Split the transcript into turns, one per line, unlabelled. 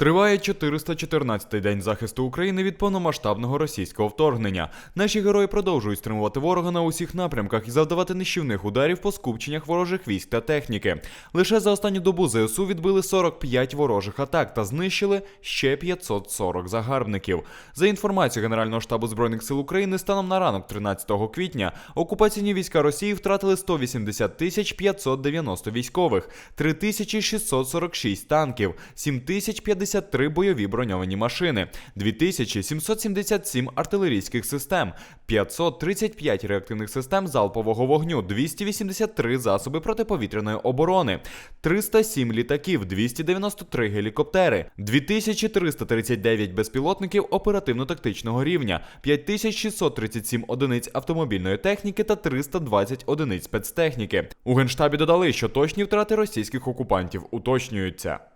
Триває 414-й день захисту України від повномасштабного російського вторгнення. Наші герої продовжують стримувати ворога на усіх напрямках і завдавати нищівних ударів по скупченнях ворожих військ та техніки. Лише за останню добу ЗСУ відбили 45 ворожих атак та знищили ще 540 загарбників. За інформацією Генерального штабу збройних сил України, станом на ранок 13 квітня окупаційні війська Росії втратили 180 тисяч 590 військових, 3646 танків, 7053 бойові броньовані машини, 2777 артилерійських систем, 535 реактивних систем залпового вогню, 283 засоби протиповітряної оборони, 307 літаків, 293 гелікоптери, 2339 безпілотників оперативно-тактичного рівня, 5637 одиниць автомобільної техніки та 320 одиниць спецтехніки. У генштабі додали, що точні втрати російських окупантів уточнюються.